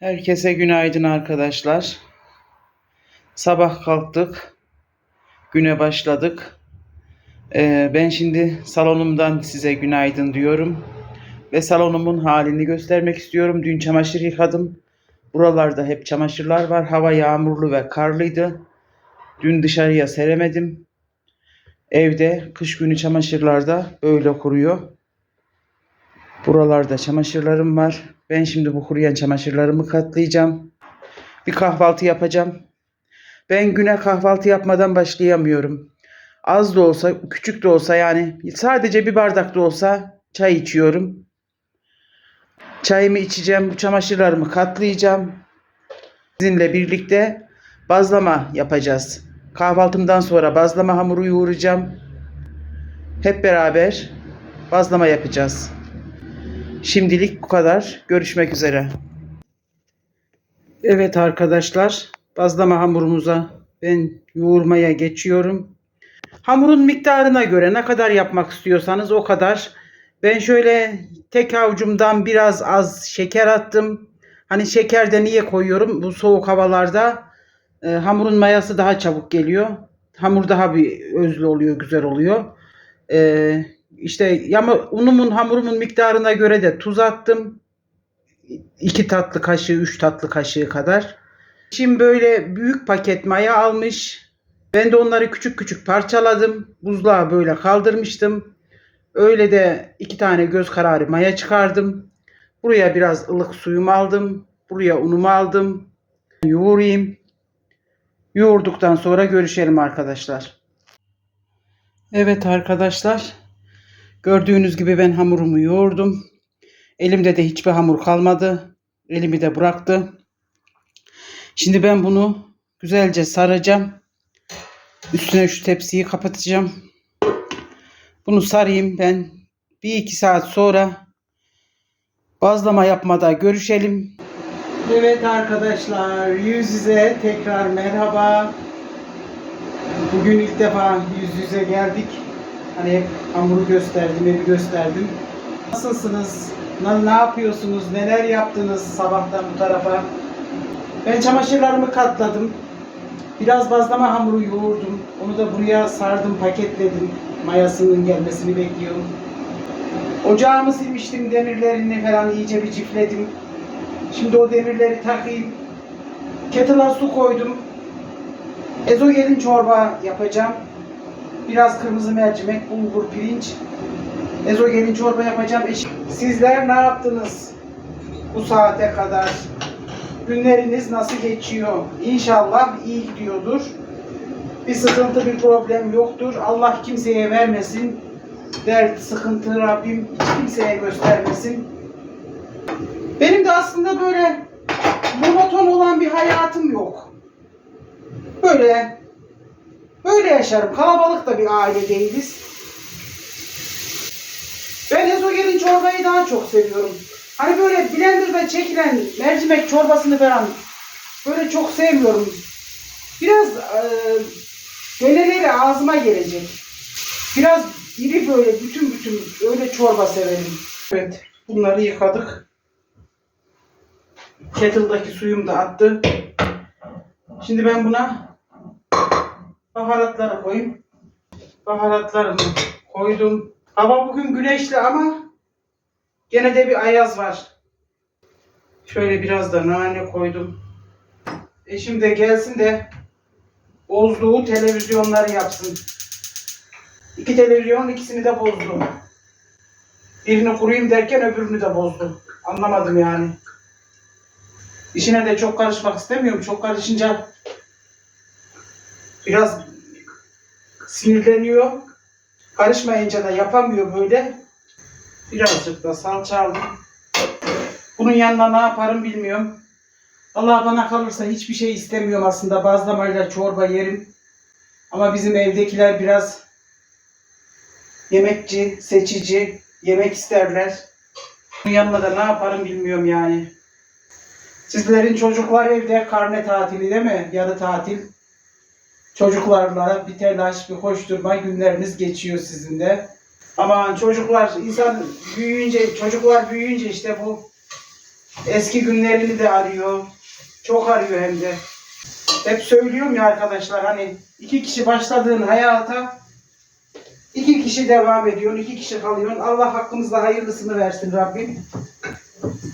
Herkese günaydın arkadaşlar. Sabah kalktık. Güne başladık. Ee, ben şimdi salonumdan size günaydın diyorum. Ve salonumun halini göstermek istiyorum. Dün çamaşır yıkadım. Buralarda hep çamaşırlar var. Hava yağmurlu ve karlıydı. Dün dışarıya seremedim. Evde kış günü çamaşırlarda böyle kuruyor. Buralarda çamaşırlarım var. Ben şimdi bu kuruyan çamaşırlarımı katlayacağım. Bir kahvaltı yapacağım. Ben güne kahvaltı yapmadan başlayamıyorum. Az da olsa, küçük de olsa yani sadece bir bardak da olsa çay içiyorum. Çayımı içeceğim, bu çamaşırlarımı katlayacağım. Sizinle birlikte bazlama yapacağız. Kahvaltımdan sonra bazlama hamuru yoğuracağım. Hep beraber bazlama yapacağız. Şimdilik bu kadar. Görüşmek üzere. Evet arkadaşlar, bazlama hamurumuza ben yoğurmaya geçiyorum. Hamurun miktarına göre ne kadar yapmak istiyorsanız o kadar. Ben şöyle tek avucumdan biraz az şeker attım. Hani şeker de niye koyuyorum? Bu soğuk havalarda e, hamurun mayası daha çabuk geliyor. Hamur daha bir özlü oluyor, güzel oluyor. E, işte yama, unumun hamurumun miktarına göre de tuz attım. 2 tatlı kaşığı, 3 tatlı kaşığı kadar. Şimdi böyle büyük paket maya almış. Ben de onları küçük küçük parçaladım. Buzluğa böyle kaldırmıştım. Öyle de iki tane göz kararı maya çıkardım. Buraya biraz ılık suyumu aldım. Buraya unumu aldım. Yoğurayım. Yoğurduktan sonra görüşelim arkadaşlar. Evet arkadaşlar. Gördüğünüz gibi ben hamurumu yoğurdum. Elimde de hiçbir hamur kalmadı. Elimi de bıraktı. Şimdi ben bunu güzelce saracağım. Üstüne şu tepsiyi kapatacağım. Bunu sarayım ben. Bir iki saat sonra bazlama yapmada görüşelim. Evet arkadaşlar yüz yüze tekrar merhaba. Bugün ilk defa yüz yüze geldik. Hani hep hamuru gösterdim, evi gösterdim. Nasılsınız? Ne, ne yapıyorsunuz? Neler yaptınız sabahtan bu tarafa? Ben çamaşırlarımı katladım. Biraz bazlama hamuru yoğurdum. Onu da buraya sardım, paketledim. Mayasının gelmesini bekliyorum. Ocağımı silmiştim, demirlerini falan iyice bir cifledim. Şimdi o demirleri takayım. Kettle'a su koydum. Ezogelin çorba yapacağım. Biraz kırmızı mercimek, bulgur, pirinç. Ezogelin çorba yapacağım. Eş- Sizler ne yaptınız bu saate kadar? Günleriniz nasıl geçiyor? İnşallah iyi gidiyordur. Bir sıkıntı, bir problem yoktur. Allah kimseye vermesin. Dert, sıkıntı Rabbim kimseye göstermesin. Benim de aslında böyle monoton olan bir hayatım yok. Böyle böyle yaşarım. Kalabalık da bir aile değiliz. Ben ezogelin çorbayı daha çok seviyorum. Hani böyle blenderda çekilen mercimek çorbasını falan böyle çok sevmiyorum. Biraz e, geleleri ağzıma gelecek. Biraz iri böyle bütün bütün öyle çorba severim. Evet bunları yıkadık. Kettle'daki suyum da attı. Şimdi ben buna baharatları koyayım. Baharatlarımı koydum. Hava bugün güneşli ama gene de bir ayaz var. Şöyle biraz da nane koydum. Eşim de gelsin de bozduğu televizyonları yapsın. İki televizyon ikisini de bozdu. Birini kurayım derken öbürünü de bozdu. Anlamadım yani. İşine de çok karışmak istemiyorum. Çok karışınca biraz sinirleniyor. Karışmayınca da yapamıyor böyle. Birazcık da salça aldım. Bunun yanına ne yaparım bilmiyorum. Allah bana kalırsa hiçbir şey istemiyorum aslında. Bazlamayla çorba yerim. Ama bizim evdekiler biraz yemekçi, seçici, yemek isterler. Bunun yanına da ne yaparım bilmiyorum yani. Sizlerin çocuklar evde karne tatili değil mi? Yarı tatil. Çocuklarla bir telaş, bir koşturma günleriniz geçiyor sizin de. Aman çocuklar, insan büyüyünce, çocuklar büyüyünce işte bu Eski günlerini de arıyor. Çok arıyor hem de. Hep söylüyorum ya arkadaşlar hani iki kişi başladığın hayata iki kişi devam ediyorsun, iki kişi kalıyorsun. Allah hakkımızda hayırlısını versin Rabbim.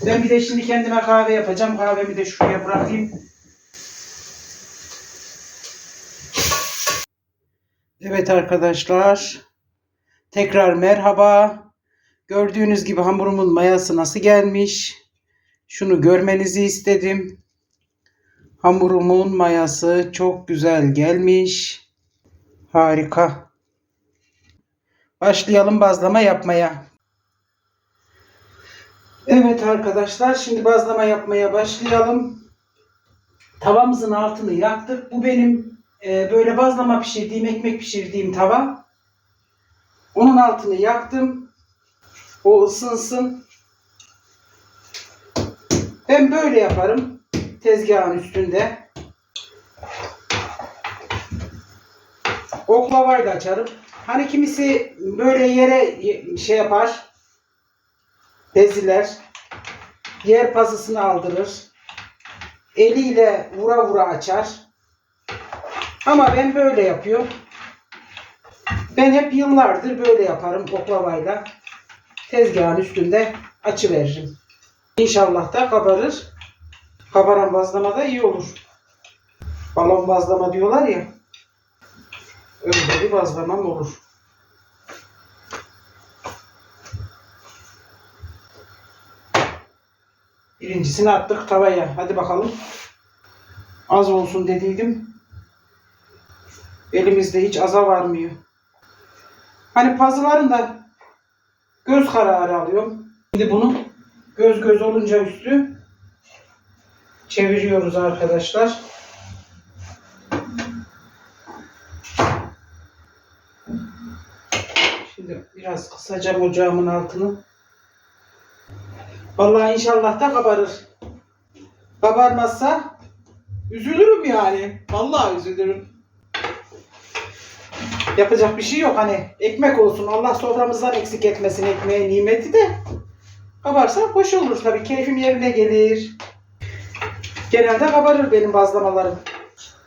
Ben bir de şimdi kendime kahve yapacağım. Kahvemi de şuraya bırakayım. Evet arkadaşlar. Tekrar merhaba. Gördüğünüz gibi hamurumun mayası nasıl gelmiş? Şunu görmenizi istedim. Hamurumun mayası çok güzel gelmiş. Harika. Başlayalım bazlama yapmaya. Evet arkadaşlar şimdi bazlama yapmaya başlayalım. Tavamızın altını yaktık. Bu benim e, böyle bazlama pişirdiğim, ekmek pişirdiğim tava. Onun altını yaktım. O ısınsın. Ben böyle yaparım. Tezgahın üstünde. Oklavayla açarım. Hani kimisi böyle yere şey yapar. Beziler. Yer pasısını aldırır. Eliyle vura vura açar. Ama ben böyle yapıyorum. Ben hep yıllardır böyle yaparım oklavayla. Tezgahın üstünde açı veririm. İnşallah da kabarır. Kabaran bazlama da iyi olur. Balon bazlama diyorlar ya. Öyle bir bazlamam olur. Birincisini attık tavaya. Hadi bakalım. Az olsun dediydim. Elimizde hiç aza varmıyor. Hani pazıların da göz kararı alıyorum. Şimdi bunu göz göz olunca üstü çeviriyoruz arkadaşlar. Şimdi biraz kısacağım ocağımın altını. Vallahi inşallah da kabarır. Kabarmazsa üzülürüm yani. Vallahi üzülürüm. Yapacak bir şey yok hani ekmek olsun Allah soframızdan eksik etmesin ekmeği nimeti de kabarsa hoş olur tabii keyfim yerine gelir. Genelde kabarır benim bazlamalarım.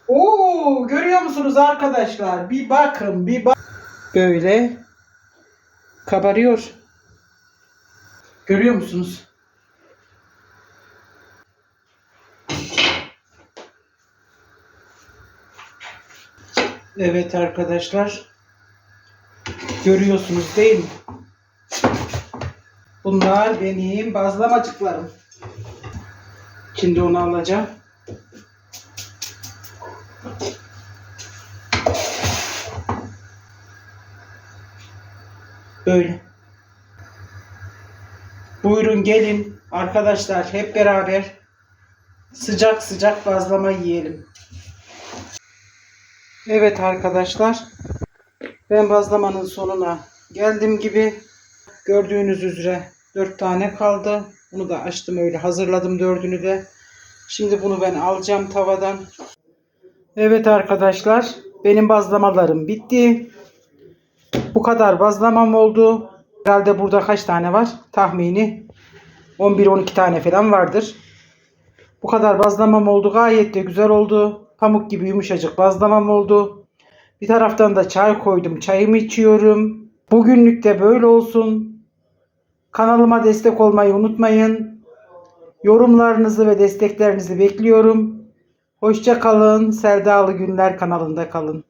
Oo görüyor musunuz arkadaşlar? Bir bakın bir bak. Böyle kabarıyor. Görüyor musunuz? Evet arkadaşlar. Görüyorsunuz değil mi? Bunlar benim bazlamacıklarım. Şimdi onu alacağım. Böyle. Buyurun gelin arkadaşlar hep beraber sıcak sıcak bazlama yiyelim. Evet arkadaşlar. Ben bazlamanın sonuna geldim gibi. Gördüğünüz üzere 4 tane kaldı. Bunu da açtım öyle hazırladım dördünü de. Şimdi bunu ben alacağım tavadan. Evet arkadaşlar. Benim bazlamalarım bitti. Bu kadar bazlamam oldu. Herhalde burada kaç tane var? Tahmini 11-12 tane falan vardır. Bu kadar bazlamam oldu. Gayet de güzel oldu. Pamuk gibi yumuşacık bazlamam oldu. Bir taraftan da çay koydum. Çayımı içiyorum. Bugünlük de böyle olsun. Kanalıma destek olmayı unutmayın. Yorumlarınızı ve desteklerinizi bekliyorum. Hoşça kalın. Sevdalı Günler kanalında kalın.